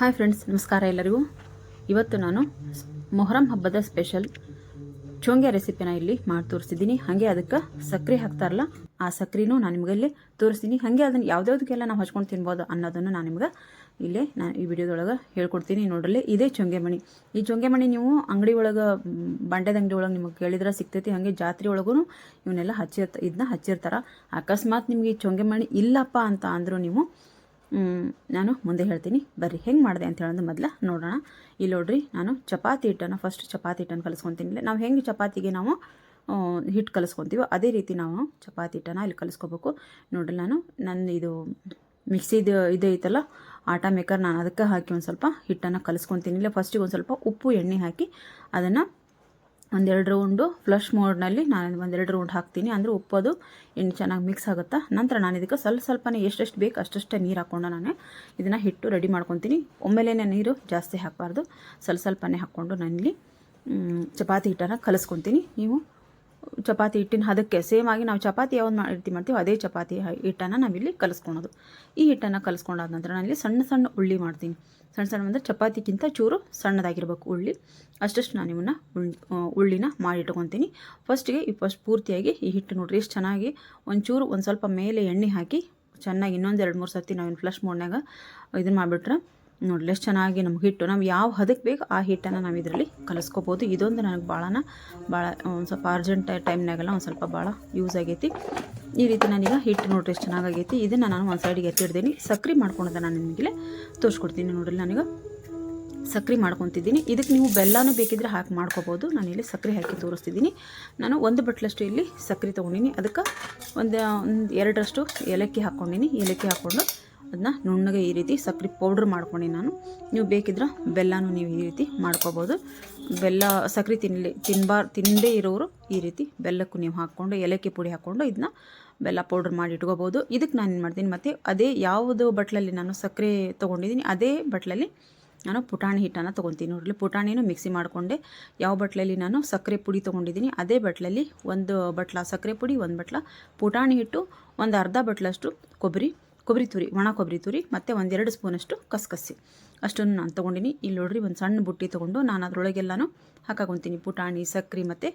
Hi friends, ನಮಸ್ಕಾರ ಎಲ್ಲರಿಗೂ. ಇವತ್ತು ನಾನು ಮೊಹರಂ ಹಬ್ಬದ ಸ್ಪೆಷಲ್ ಚೋಂಗೆ ರೆಸಿಪಿನ ಇಲ್ಲಿ ಮಾಡಿ ತೋರಿಸಿದ್ದೀನಿ. ಹಾಗೆ ಅದಕ್ಕೆ ಸಕ್ಕರೆ ಹಾಕ್ತಾರಲ್ಲ, ಆ ಸಕ್ಕರೆನೂ ನಾನು ನಿಮಗೆ ಇಲ್ಲಿ ತೋರಿಸ್ತೀನಿ. ಹಾಗೆ ಅದನ್ನು ಯಾವ್ದ್ಯಾವ್ದಕ್ಕೆಲ್ಲ ನಾವು ಹಚ್ಕೊಂಡು ತಿನ್ಬೋದು ಅನ್ನೋದನ್ನು ನಾನು ನಿಮ್ಗೆ ಇಲ್ಲೇ ನಾನು ಈ ವಿಡಿಯೋದೊಳಗೆ ಹೇಳ್ಕೊಡ್ತೀನಿ. ನೋಡ್ರಲ್ಲಿ ಇದೇ ಚೊಂಗೆ ಮಣಿ. ಈ ಚೊಂಗೆ ಮಣಿ ನೀವು ಅಂಗಡಿ ಒಳಗೆ, ಬಂಡೆದ ಅಂಗಡಿ ಒಳಗೆ ನಿಮಗೆ ಕೇಳಿದ್ರೆ ಸಿಗ್ತೈತಿ. ಹಾಗೆ ಜಾತ್ರೆ ಒಳಗೂ ಇವನ್ನೆಲ್ಲ ಹಚ್ಚಿರ್ತ ಇದನ್ನ ಹಚ್ಚಿರ್ತಾರೆ. ಅಕಸ್ಮಾತ್ ನಿಮಗೆ ಈ ಚೊಂಗೆ ಮಣಿ ಇಲ್ಲಪ್ಪ ಅಂತ ಅಂದರೂ ನೀವು ನಾನು ಮುಂದೆ ಹೇಳ್ತೀನಿ. ಬರ್ರಿ, ಹೆಂಗೆ ಮಾಡಿದೆ ಅಂತ ಹೇಳೋದು ಮೊದಲ ನೋಡೋಣ. ಇಲ್ಲಿ ನೋಡ್ರಿ, ನಾನು ಚಪಾತಿ ಹಿಟ್ಟನ್ನು ಫಸ್ಟ್ ಚಪಾತಿ ಹಿಟ್ಟನ್ನು ಕಲಿಸ್ಕೊತೀನಿ ನಾವು ಹೆಂಗೆ ಚಪಾತಿಗೆ ನಾವು ಹಿಟ್ಟು ಕಲಿಸ್ಕೊತೀವೋ ಅದೇ ರೀತಿ ನಾವು ಚಪಾತಿ ಹಿಟ್ಟನ್ನು ಇಲ್ಲಿ ಕಲಿಸ್ಕೋಬೇಕು. ನೋಡ್ರಿ, ನಾನು ನನ್ನ ಇದು ಮಿಕ್ಸಿದು ಇದು ಐತಲ್ಲ, ಆಟ ಮೇಕರ್ ನಾನು ಅದಕ್ಕೆ ಹಾಕಿ ಒಂದು ಸ್ವಲ್ಪ ಹಿಟ್ಟನ್ನು ಕಲಿಸ್ಕೊತೀನಿ. ಇಲ್ಲ ಫಸ್ಟಿಗೆ ಒಂದು ಸ್ವಲ್ಪ ಉಪ್ಪು, ಎಣ್ಣೆ ಹಾಕಿ ಅದನ್ನು ಒಂದೆರಡು ರೌಂಡು ಫ್ಲಶ್ ಮೋಡ್ನಲ್ಲಿ ನಾನು ಒಂದೆರಡು ರೌಂಡ್ ಹಾಕ್ತೀನಿ. ಅಂದರೆ ಉಪ್ಪದು ಎಣ್ಣೆ ಚೆನ್ನಾಗಿ ಮಿಕ್ಸ್ ಆಗುತ್ತಾ? ನಂತರ ನಾನು ಇದಕ್ಕೆ ಸ್ವಲ್ಪ ಸ್ವಲ್ಪನೇ ಎಷ್ಟೆಷ್ಟು ಬೇಕು ಅಷ್ಟಷ್ಟೇ ನೀರು ಹಾಕ್ಕೊಂಡು ನಾನು ಇದನ್ನು ಹಿಟ್ಟು ರೆಡಿ ಮಾಡ್ಕೊತೀನಿ. ಒಮ್ಮೆಲೇ ನೀರು ಜಾಸ್ತಿ ಹಾಕಬಾರ್ದು. ಸ್ವಲ್ಪ ಸ್ವಲ್ಪನೇ ಹಾಕ್ಕೊಂಡು ನಾನಿಲ್ಲಿ ಚಪಾತಿ ಹಿಟ್ಟನ್ನು ಕಲಿಸ್ಕೊತೀನಿ. ನೀವು ಚಪಾತಿ ಹಿಟ್ಟಿನ ಹದಕ್ಕೆ ಸೇಮ್ ಆಗಿ ನಾವು ಚಪಾತಿ ಯಾವ್ದು ಮಾಡಿರ್ತೀವಿ ಮಾಡ್ತೀವಿ ಅದೇ ಚಪಾತಿ ಹಿಟ್ಟನ್ನು ನಾವಿಲ್ಲಿ ಕಲಿಸ್ಕೊಳೋದು. ಈ ಹಿಟ್ಟನ್ನು ಕಲಿಸ್ಕೊಂಡಾದ ನಂತರ ನಾನಿಲ್ಲಿ ಸಣ್ಣ ಸಣ್ಣ ಉಳ್ಳಿ ಮಾಡ್ತೀನಿ. ಸಣ್ಣ ಸಣ್ಣ ಅಂದರೆ ಚಪಾತಿಗಿಂತ ಚೂರು ಸಣ್ಣದಾಗಿರ್ಬೇಕು ಉಳ್ಳಿ. ಅಷ್ಟಷ್ಟು ನಾನು ಇವನ್ನ ಉಳ್ಳಿನ ಮಾಡಿಟ್ಕೊತೀನಿ ಫಸ್ಟಿಗೆ ಈ ಫಸ್ಟ್ ಪೂರ್ತಿಯಾಗಿ ಈ ಹಿಟ್ಟು ನೋಡ್ರಿ ಎಷ್ಟು ಚೆನ್ನಾಗಿ ಒಂಚೂರು ಒಂದು ಸ್ವಲ್ಪ ಮೇಲೆ ಎಣ್ಣೆ ಹಾಕಿ ಚೆನ್ನಾಗಿ ಇನ್ನೊಂದು ಎರಡು ಮೂರು ಸರ್ತಿ ನಾವೇನು ಫ್ಲಶ್ ಮೋಡ್ನಾಗ ಇದನ್ನು ಮಾಡಿಬಿಟ್ರೆ ನೋಡ್ಲಿ, ಎಷ್ಟು ಚೆನ್ನಾಗಿ ನಮ್ಗೆ ಹಿಟ್ಟು. ನಾವು ಯಾವ ಹದಕ್ಕೆ ಬೇಕು ಆ ಹಿಟ್ಟನ್ನು ನಾವು ಇದರಲ್ಲಿ ಕಲಿಸ್ಕೋಬೋದು. ಇದೊಂದು ನನಗೆ ಭಾಳನ ಭಾಳ ಒಂದು ಸ್ವಲ್ಪ ಅರ್ಜೆಂಟ್ ಟೈಮ್ನಾಗೆಲ್ಲ ಒಂದು ಸ್ವಲ್ಪ ಭಾಳ ಯೂಸ್ ಆಗೈತಿ. ಈ ರೀತಿ ನಾನೀಗ ಹಿಟ್ಟು ನೋಡ್ರಿ, ಎಷ್ಟು ಚೆನ್ನಾಗೈತಿ ಇದನ್ನು ನಾನು ಒಂದು ಸೈಡಿಗೆ ಎತ್ತಿಡ್ತೀನಿ ಸಕ್ರೆ ಮಾಡ್ಕೊಂಡೆ ನಾನು ನಿಮಗೆ ತೋರಿಸ್ಕೊಡ್ತೀನಿ ನೋಡ್ರಿ. ನನಗೆ ಸಕ್ರೆ ಮಾಡ್ಕೊತಿದ್ದೀನಿ. ಇದಕ್ಕೆ ನೀವು ಬೆಲ್ಲನೂ ಬೇಕಿದ್ರೆ ಹಾಕಿ ಮಾಡ್ಕೋಬೋದು. ನಾನು ಇಲ್ಲಿ ಸಕ್ಕರೆ ಹಾಕಿ ತೋರಿಸ್ತಿದ್ದೀನಿ. ನಾನು ಒಂದು ಬಟ್ಲಷ್ಟು ಇಲ್ಲಿ ಸಕ್ಕರೆ ತೊಗೊಂಡಿನಿ. ಅದಕ್ಕೆ ಒಂದು ಒಂದು ಎರಡರಷ್ಟು ಏಲಕ್ಕಿ ಹಾಕ್ಕೊಂಡಿನಿ. ಏಲಕ್ಕಿ ಹಾಕ್ಕೊಂಡು ಅದನ್ನ ನುಣ್ಣಗೆ ಈ ರೀತಿ ಸಕ್ಕರೆ ಪೌಡ್ರ್ ಮಾಡ್ಕೊಂಡಿನಿ ನಾನು. ನೀವು ಬೇಕಿದ್ರೆ ಬೆಲ್ಲನೂ ನೀವು ಈ ರೀತಿ ಮಾಡ್ಕೋಬೋದು. ಬೆಲ್ಲ ಸಕ್ಕರೆ ತಿನ್ನಲಿ ತಿನ್ಬಾರ್ ತಿನ್ನದೇ ಇರೋರು ಈ ರೀತಿ ಬೆಲ್ಲಕ್ಕೂ ನೀವು ಹಾಕ್ಕೊಂಡು, ಏಲಕ್ಕಿ ಪುಡಿ ಹಾಕ್ಕೊಂಡು ಇದನ್ನ ಬೆಲ್ಲ ಪೌಡ್ರ್ ಮಾಡಿ ಇಟ್ಕೋಬೋದು. ಇದಕ್ಕೆ ನಾನು ಏನು ಮಾಡ್ತೀನಿ ಮತ್ತು ಅದೇ ಯಾವುದು ಬಟ್ಲಲ್ಲಿ ನಾನು ಸಕ್ಕರೆ ತೊಗೊಂಡಿದ್ದೀನಿ ಅದೇ ಬಟ್ಲಲ್ಲಿ ನಾನು ಪುಟಾಣಿ ಹಿಟ್ಟನ್ನು ತೊಗೊತೀನಿ. ನೋಡಲಿ ಪುಟಾಣಿನೂ ಮಿಕ್ಸಿ ಮಾಡಿಕೊಂಡೆ. ಯಾವ ಬಟ್ಲಲ್ಲಿ ನಾನು ಸಕ್ಕರೆ ಪುಡಿ ತೊಗೊಂಡಿದ್ದೀನಿ ಅದೇ ಬಟ್ಲಲ್ಲಿ ಒಂದು ಬಟ್ಲ ಸಕ್ಕರೆ ಪುಡಿ, ಒಂದು ಬಟ್ಲ ಪುಟಾಣಿ ಹಿಟ್ಟು, ಒಂದು ಅರ್ಧ ಬಟ್ಲಷ್ಟು ಕೊಬ್ಬರಿ ಕೊಬ್ಬರಿ ತುರಿ, ಒಣ ಕೊಬ್ಬರಿ ತುರಿ ಮತ್ತು ಒಂದೆರಡು ಸ್ಪೂನಷ್ಟು ಕಸಕಸಿ ಅಷ್ಟನ್ನು ನಾನು ತೊಗೊಂಡಿನಿ. ಇಲ್ಲಿ ನೋಡ್ರಿ ಒಂದು ಸಣ್ಣ ಬುಟ್ಟಿ ತೊಗೊಂಡು ನಾನು ಅದರೊಳಗೆಲ್ಲನೂ ಹಾಕೊಂತೀನಿ ಪುಟಾಣಿ ಸಕ್ಕರೆ ಮತ್ತು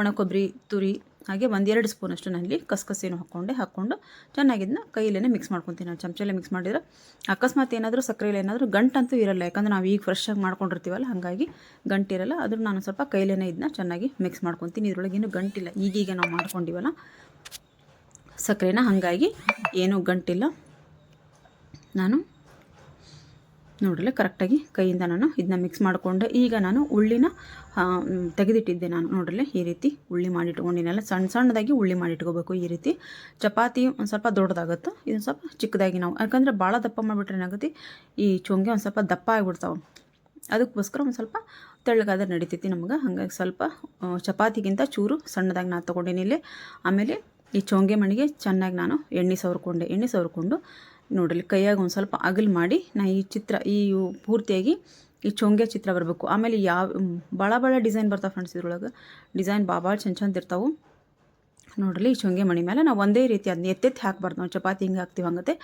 ಒಣ ಕೊಬ್ಬರಿ ತುರಿ ಹಾಗೆ ಒಂದೆರಡು ಸ್ಪೂನಷ್ಟು ನಲ್ಲಿ ಕಸ್ಕಸಿನೂ ಹಾಕ್ಕೊಂಡೆ. ಹಾಕ್ಕೊಂಡು ಚೆನ್ನಾಗಿದ್ದನ್ನ ಕೈಯಲ್ಲೇ ಮಿಕ್ಸ್ ಮಾಡ್ಕೊತೀನಿ. ನಾನು ಚಮಚಲ್ಲೇ ಮಿಕ್ಸ್ ಮಾಡಿದ್ರೆ ಅಕಸ್ಮಾತ್ ಏನಾದರೂ ಸಕ್ಕರೆಯಲ್ಲಿ ಏನಾದರೂ ಗಂಟಂತೂ ಇರಲ್ಲ. ಯಾಕಂದ್ರೆ ನಾವು ಈಗ ಫ್ರೆಶ್ ಆಗಿ ಮಾಡ್ಕೊಂಡಿರ್ತೀವಲ್ಲ, ಹಾಗಾಗಿ ಗಂಟಿರಲ್ಲ ಆದರೂ ನಾನು ಸ್ವಲ್ಪ ಕೈಲೇ ಇದನ್ನ ಚೆನ್ನಾಗಿ ಮಿಕ್ಸ್ ಮಾಡ್ಕೊತೀನಿ. ಇದರೊಳಗೇನು ಗಂಟಿಲ್ಲ. ಈಗೀಗ ನಾವು ಮಾಡ್ಕೊಂಡಿವಲ್ಲ ಸಕ್ಕರೆನ ಹಾಗಾಗಿ ಏನೂ ಗಂಟಿಲ್ಲ. ನಾನು ನೋಡಲಿ ಕರೆಕ್ಟಾಗಿ ಕೈಯಿಂದ ನಾನು ಇದನ್ನ ಮಿಕ್ಸ್ ಮಾಡಿಕೊಂಡೆ, ಈಗ ನಾನು ಉಳ್ಳಿನ ತೆಗೆದಿಟ್ಟಿದ್ದೆ ನಾನು ನೋಡಲಿ ಈ ರೀತಿ ಉಳ್ಳಿ ಮಾಡಿಟ್ಕೊಂಡಿನೆಲ್ಲ ಸಣ್ಣ ಸಣ್ಣದಾಗಿ ಉಳ್ಳಿ ಮಾಡಿಟ್ಕೋಬೇಕು ಈ ರೀತಿ. ಚಪಾತಿ ಒಂದು ಸ್ವಲ್ಪ ದೊಡ್ಡದಾಗುತ್ತೆ, ಇದೊಂದು ಸ್ವಲ್ಪ ಚಿಕ್ಕದಾಗಿ ನಾವು, ಯಾಕಂದರೆ ಭಾಳ ದಪ್ಪ ಮಾಡಿಬಿಟ್ರೆ ಏನಾಗುತ್ತೆ, ಈ ಚೊಂಗೆ ಒಂದು ಸ್ವಲ್ಪ ದಪ್ಪ ಆಗಿಬಿಡ್ತಾವೆ. ಅದಕ್ಕೋಸ್ಕರ ಒಂದು ಸ್ವಲ್ಪ ತೆಳ್ಳಗಾದ್ರೆ ನಡಿತೈತಿ ನಮ್ಗೆ, ಹಾಗಾಗಿ ಸ್ವಲ್ಪ ಚಪಾತಿಗಿಂತ ಚೂರು ಸಣ್ಣದಾಗಿ ನಾನು ತೊಗೊಂಡಿನಿ ಇಲ್ಲಿ. ಆಮೇಲೆ ಈ ಚೊಂಗೆ ಮಣಿಗೆ ಚೆನ್ನಾಗಿ ನಾನು ಎಣ್ಣೆ ಸವರ್ಕೊಂಡೆ, ಎಣ್ಣೆ ಸವರ್ಕೊಂಡು ನೋಡಲಿ ಕೈಯಾಗ ಒಂದು ಸ್ವಲ್ಪ ಅಗಲ್ ಮಾಡಿ ನಾ ಈ ಚಿತ್ರ, ಈ ಪೂರ್ತಿಯಾಗಿ ಈ ಚೊಂಗೆ ಚಿತ್ರ ಬರಬೇಕು. ಆಮೇಲೆ ಯಾವ ಭಾಳ ಭಾಳ ಡಿಸೈನ್ ಬರ್ತಾವೆ ಫ್ರೆಂಡ್ಸ್ ಇದ್ರೊಳಗೆ. ಡಿಸೈನ್ ಭಾಳ ಭಾಳ ಚಂದ ಚಂದ ಇರ್ತಾವೆ. ನೋಡ್ರಿ, ಈ ಚೊಂಗೆ ಮಣಿ ಮೇಲೆ ನಾವು ಒಂದೇ ರೀತಿ ಅದನ್ನ ಎತ್ತೆತ್ತಿ ಹಾಕ್ಬಾರ್ದು. ನಾವು ಚಪಾತಿ ಹಿಂಗೆ ಹಾಕ್ತೀವಿ ಹಂಗತ್ತೆ.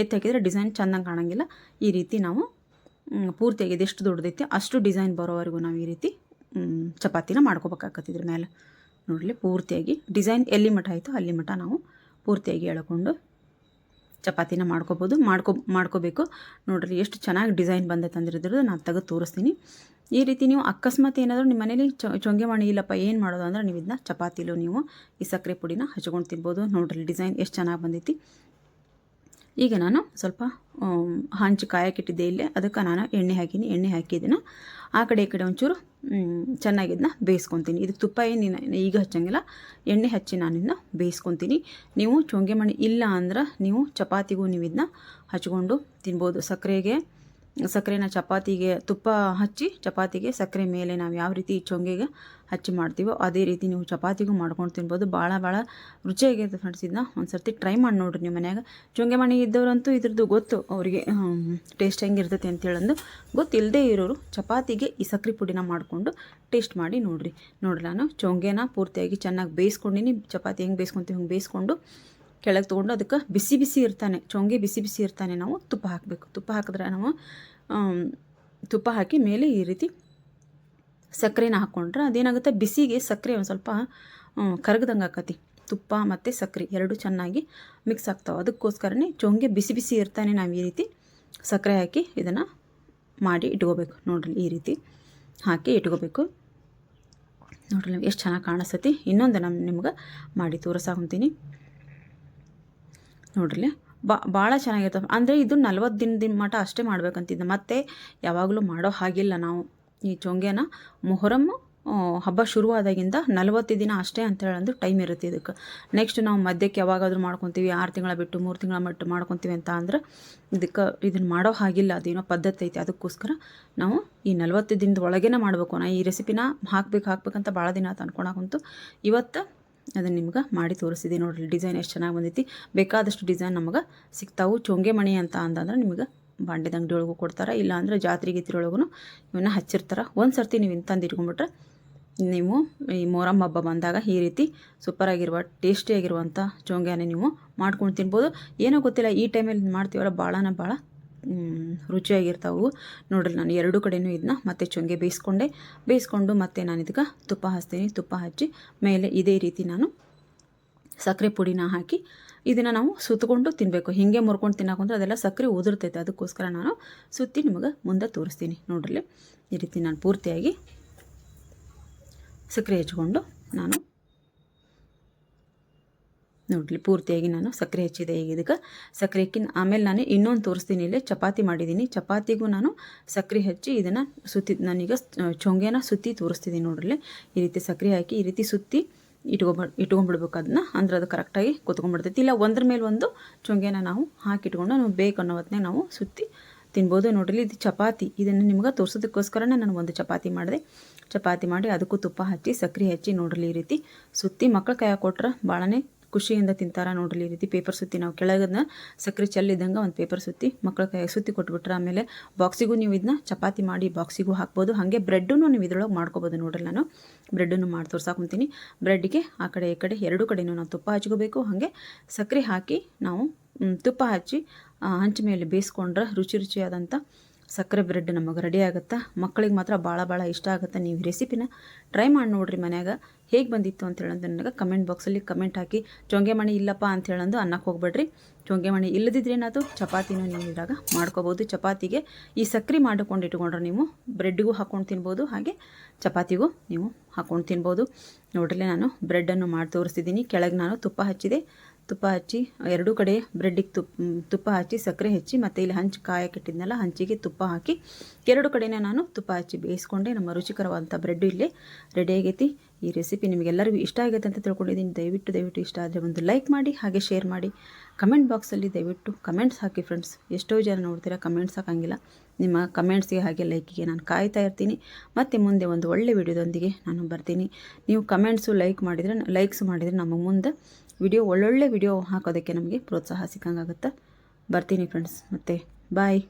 ಎತ್ತಿ ಹಾಕಿದರೆ ಡಿಸೈನ್ ಚೆಂದಂಗೆ ಕಾಣಂಗಿಲ್ಲ. ಈ ರೀತಿ ನಾವು ಪೂರ್ತಿಯಾಗಿ ಇದೆಷ್ಟು ದೊಡ್ಡದೈತಿ ಅಷ್ಟು ಡಿಸೈನ್ ಬರೋವರೆಗೂ ನಾವು ಈ ರೀತಿ ಚಪಾತಿನ ಮಾಡ್ಕೋಬೇಕಾಗತ್ತೆ ಇದ್ರ ಮೇಲೆ ನೋಡಲಿ ಪೂರ್ತಿಯಾಗಿ ಡಿಸೈನ್ ಎಲ್ಲಿ ಮಠ ಆಯಿತು ಅಲ್ಲಿ ಮಠ ನಾವು ಪೂರ್ತಿಯಾಗಿ ಎಳ್ಕೊಂಡು ಚಪಾತಿನ ಮಾಡ್ಕೋಬೋದು, ಮಾಡ್ಕೊ, ಮಾಡ್ಕೋಬೇಕು. ನೋಡ್ರಿ ಎಷ್ಟು ಚೆನ್ನಾಗಿ ಡಿಸೈನ್ ಬಂದೆ ತಂದಿರೋದು ನಾನು ತೆಗೆದು ತೋರಿಸ್ತೀನಿ. ಈ ರೀತಿ ನೀವು ಅಕಸ್ಮಾತ್ ಏನಾದರೂ ನಿಮ್ಮ ಮನೇಲಿ ಚೊಂಗೆ ಮಣಿ ಇಲ್ಲಪ್ಪ, ಏನು ಮಾಡೋದು ಅಂದ್ರೆ ನೀವು ಇದನ್ನ ಚಪಾತಿಲೂ ನೀವು ಈ ಸಕ್ಕರೆ ಪುಡಿನ ಹಚ್ಕೊಂಡು ತಿನ್ಬೋದು. ನೋಡ್ರಿ ಡಿಸೈನ್ ಎಷ್ಟು ಚೆನ್ನಾಗಿ ಬಂದೈತಿ. ಈಗ ನಾನು ಸ್ವಲ್ಪ ಹಂಚು ಕಾಯಕ್ಕಿಟ್ಟಿದ್ದೆ ಇಲ್ಲೇ. ಅದಕ್ಕೆ ನಾನು ಎಣ್ಣೆ ಹಾಕೀನಿ. ಎಣ್ಣೆ ಹಾಕಿದ್ದೀನಿ ಆ ಕಡೆ ಈ ಕಡೆ ಒಂಚೂರು ಚೆನ್ನಾಗಿ ಇದನ್ನ ಬೇಯಿಸ್ಕೊತೀನಿ. ಇದಕ್ಕೆ ತುಪ್ಪ ಏನು ಈಗ ಹಚ್ಚಂಗಿಲ್ಲ. ಎಣ್ಣೆ ಹಚ್ಚಿ ನಾನು ಇದನ್ನ ಬೇಯಿಸ್ಕೊತೀನಿ. ನೀವು ಚೊಂಗೆ ಮಣಿ ಇಲ್ಲ ಅಂದ್ರೆ ನೀವು ಚಪಾತಿಗೂ ನೀವು ಇದನ್ನ ಹಚ್ಕೊಂಡು ತಿನ್ಬೋದು. ಸಕ್ಕರೆಗೆ ಸಕ್ಕರೆನ ಚಪಾತಿಗೆ ತುಪ್ಪ ಹಚ್ಚಿ ಚಪಾತಿಗೆ ಸಕ್ಕರೆ ಮೇಲೆ ನಾವು ಯಾವ ರೀತಿ ಚೊಂಗೆಗೆ ಹಚ್ಚಿ ಮಾಡ್ತೀವೋ ಅದೇ ರೀತಿ ನೀವು ಚಪಾತಿಗೂ ಮಾಡ್ಕೊಂಡು ತಿನ್ಬೋದು. ಭಾಳ ಭಾಳ ರುಚಿಯಾಗಿರುತ್ತೆ ಫ್ರೆಂಡ್ಸ್ ಇದನ್ನ ಒಂದು ಸರ್ತಿ ಟ್ರೈ ಮಾಡಿ ನೋಡ್ರಿ ನಿಮ್ಮ ಮನ್ಯಾಗ. ಚೊಂಗೆ ಮಣಿ ಇದ್ದವರಂತೂ ಇದ್ರದ್ದು ಗೊತ್ತು. ಅವರಿಗೆ ಟೇಸ್ಟ್ ಹೆಂಗಿರ್ತೈತಿ ಅಂತೇಳಂದು ಗೊತ್ತಿಲ್ಲದೆ ಇರೋರು ಚಪಾತಿಗೆ ಈ ಸಕ್ಕರೆ ಪುಡಿನ ಮಾಡಿಕೊಂಡು ಟೇಸ್ಟ್ ಮಾಡಿ ನೋಡ್ರಿ. ನೋಡ್ರಿ ನಾನು ಚೊಂಗೆನ ಪೂರ್ತಿಯಾಗಿ ಚೆನ್ನಾಗಿ ಬೇಯಿಸ್ಕೊಂಡಿನಿ. ಚಪಾತಿ ಹೆಂಗೆ ಬೇಯಿಸ್ಕೊತೀವಿ ಹಂಗೆ ಬೇಯಿಸ್ಕೊಂಡು ಕೆಳಗೆ ತೊಗೊಂಡು ಅದಕ್ಕೆ ಬಿಸಿ ಬಿಸಿ ಇರ್ತಾನೆ, ಚೊಂಗೆ ಬಿಸಿ ಬಿಸಿ ಇರ್ತಾನೆ ನಾವು ತುಪ್ಪ ಹಾಕಬೇಕು. ತುಪ್ಪ ಹಾಕಿದ್ರೆ ನಾವು ತುಪ್ಪ ಹಾಕಿ ಮೇಲೆ ಈ ರೀತಿ ಸಕ್ಕರೆನ ಹಾಕ್ಕೊಂಡ್ರೆ ಅದೇನಾಗುತ್ತೆ? ಬಿಸಿಗೆ ಸಕ್ಕರೆ ಒಂದು ಸ್ವಲ್ಪ ಕರಗದಂಗೆ ಆಕತಿ. ತುಪ್ಪ ಮತ್ತು ಸಕ್ಕರೆ ಎರಡು ಚೆನ್ನಾಗಿ ಮಿಕ್ಸ್ ಆಗ್ತಾವೆ. ಅದಕ್ಕೋಸ್ಕರನೇ ಚೊಂಗೆ ಬಿಸಿ ಬಿಸಿ ಇರ್ತಾನೆ ನಾವು ಈ ರೀತಿ ಸಕ್ಕರೆ ಹಾಕಿ ಇದನ್ನು ಮಾಡಿ ಇಟ್ಕೋಬೇಕು. ನೋಡ್ರಿ ಈ ರೀತಿ ಹಾಕಿ ಇಟ್ಕೋಬೇಕು. ನೋಡ್ರಿ ಎಷ್ಟು ಚೆನ್ನಾಗಿ ಕಾಣಿಸ್ತೈತಿ. ಇನ್ನೊಂದು ನಾನು ನಿಮ್ಗೆ ಮಾಡಿ ತೋರಿಸಾಕೊಂತೀನಿ ನೋಡ್ರಿ ಬಾ ಭಾಳ ಚೆನ್ನಾಗಿರ್ತವೆ ಅಂದರೆ ಇದು ನಲ್ವತ್ತು ದಿನದ ಮಟ್ಟ ಅಷ್ಟೇ ಮಾಡ್ಬೇಕಂತಿದ್ದೆ. ಮತ್ತೆ ಯಾವಾಗಲೂ ಮಾಡೋ ಹಾಗಿಲ್ಲ ನಾವು. ಈ ಚೊಂಗೆನ ಮೊಹರಮ್ ಹಬ್ಬ ಶುರುವಾದಾಗಿಂದ ನಲವತ್ತು ದಿನ ಅಷ್ಟೇ ಅಂತ ಅಂದ್ರೆ ಟೈಮ್ ಇರುತ್ತೆ ಇದಕ್ಕೆ. ನೆಕ್ಸ್ಟ್ ನಾವು ಮಧ್ಯಕ್ಕೆ ಯಾವಾಗಾದ್ರೂ ಮಾಡ್ಕೊತೀವಿ. ಆರು ತಿಂಗಳ ಬಿಟ್ಟು, ಮೂರು ತಿಂಗಳ ಮಟ್ಟು ಮಾಡ್ಕೊತೀವಿ ಅಂತ ಅಂದ್ರೆ ಇದಕ್ಕೆ ಇದನ್ನು ಮಾಡೋ ಹಾಗಿಲ್ಲ. ಅದೇನೋ ಪದ್ಧತಿ ಐತಿ. ಅದಕ್ಕೋಸ್ಕರ ನಾವು ಈ ನಲವತ್ತು ದಿನದ ಒಳಗೇನೆ ಮಾಡಬೇಕು. ನಾ ಈ ರೆಸಿಪಿನ ಹಾಕ್ಬೇಕು, ಹಾಕ್ಬೇಕಂತ ಭಾಳ ದಿನ ಆತು ಅನ್ಕೊಳಕಂತು ಇವತ್ತು ಅದನ್ನು ನಿಮ್ಗೆ ಮಾಡಿ ತೋರಿಸಿದೆ ನೋಡಿರಿ ಡಿಸೈನ್ ಎಷ್ಟು ಚೆನ್ನಾಗಿ ಬಂದೈತಿ. ಬೇಕಾದಷ್ಟು ಡಿಸೈನ್ ನಮಗೆ ಸಿಗ್ತಾವು. ಚೊಂಗೆ ಮಣಿ ಅಂತ ಅಂದಂದ್ರೆ ನಿಮಗೆ ಬಾಂಡೆದ ಅಂಗಡಿ ಒಳಗೂ ಕೊಡ್ತಾರೆ. ಇಲ್ಲ ಅಂದರೆ ಜಾತ್ರೆ ಗೀತ್ರೆಯೊಳಗೂ ಇವನ್ನ ಹಚ್ಚಿರ್ತಾರೆ. ಒಂದು ಸರ್ತಿ ನೀವು ಇಂತಂದು ಇಟ್ಕೊಂಡ್ಬಿಟ್ರೆ ನೀವು ಈ ಮೊರಮ್ ಹಬ್ಬ ಬಂದಾಗ ಈ ರೀತಿ ಸೂಪರಾಗಿರುವ ಟೇಸ್ಟಿಯಾಗಿರುವಂಥ ಚೊಂಗ್ಯಾನೆ ನೀವು ಮಾಡ್ಕೊಂಡು ತಿನ್ಬೋದು. ಏನೋ ಗೊತ್ತಿಲ್ಲ, ಈ ಟೈಮಲ್ಲಿ ಮಾಡ್ತೀವಲ್ಲ ಭಾಳನ ಭಾಳ ರುಚಿಯಾಗಿರ್ತಾವು. ನೋಡ್ರಿ ನಾನು ಎರಡು ಕಡೆಯೂ ಇದನ್ನ ಮತ್ತೆ ಚೊಂಗೆ ಬೇಯಿಸ್ಕೊಂಡೆ. ಬೇಯಿಸ್ಕೊಂಡು ಮತ್ತೆ ನಾನು ಇದಕ್ಕೆ ತುಪ್ಪ ಹಚ್ತೀನಿ ತುಪ್ಪ ಹಚ್ಚಿ ಮೇಲೆ ಇದೇ ರೀತಿ ನಾನು ಸಕ್ಕರೆ ಪುಡಿನ ಹಾಕಿ ಇದನ್ನು ನಾವು ಸುತ್ತಕೊಂಡು ತಿನ್ನಬೇಕು ಹೀಗೆ ಮುರ್ಕೊಂಡು ತಿನ್ನೋಕಂದ್ರೆ ಅದೆಲ್ಲ ಸಕ್ಕರೆ ಉದುರ್ತೈತೆ. ಅದಕ್ಕೋಸ್ಕರ ನಾನು ಸುತ್ತಿ ನಿಮಗೆ ಮುಂದೆ ತೋರಿಸ್ತೀನಿ. ನೋಡ್ರಿ, ಈ ರೀತಿ ನಾನು ಪೂರ್ತಿಯಾಗಿ ಸಕ್ಕರೆ ಹಚ್ಕೊಂಡು ನಾನು ನೋಡಲಿ, ಪೂರ್ತಿಯಾಗಿ ನಾನು ಸಕ್ಕರೆ ಹೆಚ್ಚಿದೆ ಈಗ ಇದಕ್ಕೆ. ಸಕ್ಕರೆ ಹಾಕಿ ಆಮೇಲೆ ನಾನು ಇನ್ನೊಂದು ತೋರಿಸ್ತೀನಿ ಇಲ್ಲೇ, ಚಪಾತಿ ಮಾಡಿದ್ದೀನಿ. ಚಪಾತಿಗೂ ನಾನು ಸಕ್ಕರೆ ಹಚ್ಚಿ ಇದನ್ನು ಸುತ್ತಿ, ನಾನೀಗ ಚೊಂಗೆನ ಸುತ್ತಿ ತೋರಿಸ್ತಿದ್ದೀನಿ ನೋಡ್ರಲ್ಲಿ ಈ ರೀತಿ ಸಕ್ಕರೆ ಹಾಕಿ, ಈ ರೀತಿ ಸುತ್ತಿ ಇಟ್ಕೊಂಬ ಇಟ್ಕೊಂಬಿಡ್ಬೇಕು ಅದನ್ನ. ಅಂದ್ರೆ ಅದು ಕರೆಕ್ಟಾಗಿ ಕುತ್ಕೊಂಡ್ಬಿಡ್ತೈತಿ. ಇಲ್ಲ, ಒಂದ್ರ ಮೇಲೆ ಒಂದು ಚೊಂಗೆನ ನಾವು ಹಾಕಿ ಇಟ್ಕೊಂಡು ನಾವು ಬೇಕು ನಾವು ಸುತ್ತಿ ತಿನ್ಬೋದು. ನೋಡ್ರಿ ಇದು ಚಪಾತಿ. ಇದನ್ನು ನಿಮ್ಗೆ ತೋರಿಸೋದಕ್ಕೋಸ್ಕರನೇ ನಾನು ಒಂದು ಚಪಾತಿ ಮಾಡಿದೆ. ಚಪಾತಿ ಮಾಡಿ ಅದಕ್ಕೂ ತುಪ್ಪ ಹಚ್ಚಿ, ಸಕ್ಕರೆ ಹಚ್ಚಿ ನೋಡ್ರಿ ಈ ರೀತಿ ಸುತ್ತಿ ಮಕ್ಕಳು ಕೈಯಾಗ ಕೊಟ್ರೆ ಭಾಳನೇ ಖುಷಿಯಿಂದ ತಿಂತಾರ ನೋಡ್ರಿ ಈ ರೀತಿ ಪೇಪರ್ ಸುತ್ತಿ. ನಾವು ಕೆಳಗದನ್ನ ಸಕ್ಕರೆ ಚೆಲ್ಲಿದ್ದಂಗೆ ಒಂದು ಪೇಪರ್ ಸುತ್ತಿ ಮಕ್ಕಳ ಕೈ ಸುತ್ತಿ ಕೊಟ್ಬಿಟ್ರೆ ಆಮೇಲೆ ಬಾಕ್ಸಿಗೂ ನೀವು ಇದನ್ನ ಚಪಾತಿ ಮಾಡಿ ಬಾಕ್ಸಿಗೂ ಹಾಕ್ಬೋದು. ಹಾಗೆ ಬ್ರೆಡ್ಡನ್ನು ನೀವು ಇದ್ರೊಳಗೆ ಮಾಡ್ಕೋಬೋದು ನೋಡ್ರಿ ನಾನು. ಬ್ರೆಡ್ಡನ್ನು ಮಾಡಿ ತೋರ್ಸಾಕೊಂತೀನಿ. ಬ್ರೆಡ್ಗೆ ಆ ಕಡೆ ಈ ಕಡೆ ಎರಡು ಕಡೆಯೂ ನಾವು ತುಪ್ಪ ಹಚ್ಕೋಬೇಕು. ಹಾಗೆ ಸಕ್ಕರೆ ಹಾಕಿ ನಾವು ತುಪ್ಪ ಹಚ್ಚಿ ಹಂಚ ಮೇಲೆ ಬೇಯಿಸ್ಕೊಂಡ್ರೆ ರುಚಿ ರುಚಿಯಾದಂಥ ಸಕ್ಕರೆ ಬ್ರೆಡ್ ನಮಗೆ ರೆಡಿ ಆಗುತ್ತೆ? ಮಕ್ಕಳಿಗೆ ಮಾತ್ರ ಭಾಳ ಭಾಳ ಇಷ್ಟ ಆಗುತ್ತೆ ನೀವು ರೆಸಿಪಿನ ಟ್ರೈ ಮಾಡಿ ನೋಡ್ರಿ ಮನ್ಯಾಗ. ಹೇಗೆ ಬಂದಿತ್ತು ಅಂತ ಹೇಳಂದು ನನಗೆ ಕಮೆಂಟ್ ಬಾಕ್ಸಲ್ಲಿ ಕಮೆಂಟ್ ಹಾಕಿ. ಚೊಂಗೆ ಮಣಿ ಇಲ್ಲಪ್ಪ ಅಂತ ಹೇಳಂದು ಅನ್ನಕ್ಕೆ ಹೋಗ್ಬೇಡ್ರಿ. ಚೊಂಗೆ ಮಣಿ ಇಲ್ಲದಿದ್ರೆ ಏನಾದ್ರು ಚಪಾತಿನೂ ನೀವು ಇದ್ರಾಗ ಮಾಡ್ಕೋಬೋದು. ಚಪಾತಿಗೆ ಈ ಸಕ್ಕರೆ ಮಾಡಿಕೊಂಡು ಇಟ್ಕೊಂಡ್ರೆ ನೀವು ಬ್ರೆಡ್ಡಿಗೂ ಹಾಕ್ಕೊಂಡು ತಿನ್ಬೋದು. ಹಾಗೆ ಚಪಾತಿಗೂ ನೀವು ಹಾಕ್ಕೊಂಡು ತಿನ್ಬೋದು. ನೋಡ್ರಿ ನಾನು ಬ್ರೆಡ್ಡನ್ನು ಮಾಡಿ ತೋರಿಸ್ತಿದ್ದೀನಿ. ಕೆಳಗೆ ನಾನು ತುಪ್ಪ ಹಚ್ಚಿದೆ. ತುಪ್ಪ ಹಚ್ಚಿ, ಎರಡೂ ಕಡೆ ಬ್ರೆಡ್ಡಿಗೆ ತುಪ್ಪ ತುಪ್ಪ ಹಚ್ಚಿ, ಸಕ್ಕರೆ ಹೆಚ್ಚಿ, ಮತ್ತು ಇಲ್ಲಿ ಹಂಚು ಕಾಯಕ್ಕೆ ಇಟ್ಟಿದ್ನಲ್ಲ ಹಂಚಿಗೆ ತುಪ್ಪ ಹಾಕಿ, ಎರಡು ಕಡೆನೇ ನಾನು ತುಪ್ಪ ಹಚ್ಚಿ ಬೇಯಿಸ್ಕೊಂಡೆ. ನಮ್ಮ ರುಚಿಕರವಾದಂಥ ಬ್ರೆಡ್ ಇಲ್ಲಿ ರೆಡಿ ಆಗೈತಿ. ಈ ರೆಸಿಪಿ ನಿಮಗೆಲ್ಲರಿಗೂ ಇಷ್ಟ ಆಗೈತೆ ಅಂತ ತಿಳ್ಕೊಂಡಿದ್ದೀನಿ. ದಯವಿಟ್ಟು ದಯವಿಟ್ಟು ಇಷ್ಟ ಆದರೆ ಒಂದು ಲೈಕ್ ಮಾಡಿ, ಹಾಗೆ ಶೇರ್ ಮಾಡಿ. ಕಮೆಂಟ್ ಬಾಕ್ಸಲ್ಲಿ ದಯವಿಟ್ಟು ಕಮೆಂಟ್ಸ್ ಹಾಕಿ ಫ್ರೆಂಡ್ಸ್ ಎಷ್ಟೋ ಜನ ನೋಡ್ತೀರಾ ಕಮೆಂಟ್ಸ್ ಹಾಕಂಗಿಲ್ಲ. ನಿಮ್ಮ ಕಮೆಂಟ್ಸ್ಗೆ ಹಾಗೆ ಲೈಕಿಗೆ ನಾನು ಕಾಯ್ತಾ ಇರ್ತೀನಿ. ಮತ್ತು ಮುಂದೆ ಒಂದು ಒಳ್ಳೆ ವಿಡಿಯೋದೊಂದಿಗೆ ನಾನು ಬರ್ತೀನಿ. ನೀವು ಕಮೆಂಟ್ಸು ಲೈಕ್ ಮಾಡಿದರೆ ಲೈಕ್ಸ್ ಮಾಡಿದರೆ ನಮಗೆ ಮುಂದೆ ವಿಡಿಯೋ ಒಳ್ಳೊಳ್ಳೆ ವಿಡಿಯೋ ಹಾಕೋದಕ್ಕೆ ನಮಗೆ ಪ್ರೋತ್ಸಾಹ ಸಿಕ್ಕಂಗಾಗುತ್ತೆ. ಬರ್ತೀನಿ ಫ್ರೆಂಡ್ಸ್ ಮತ್ತೆ ಬಾಯ್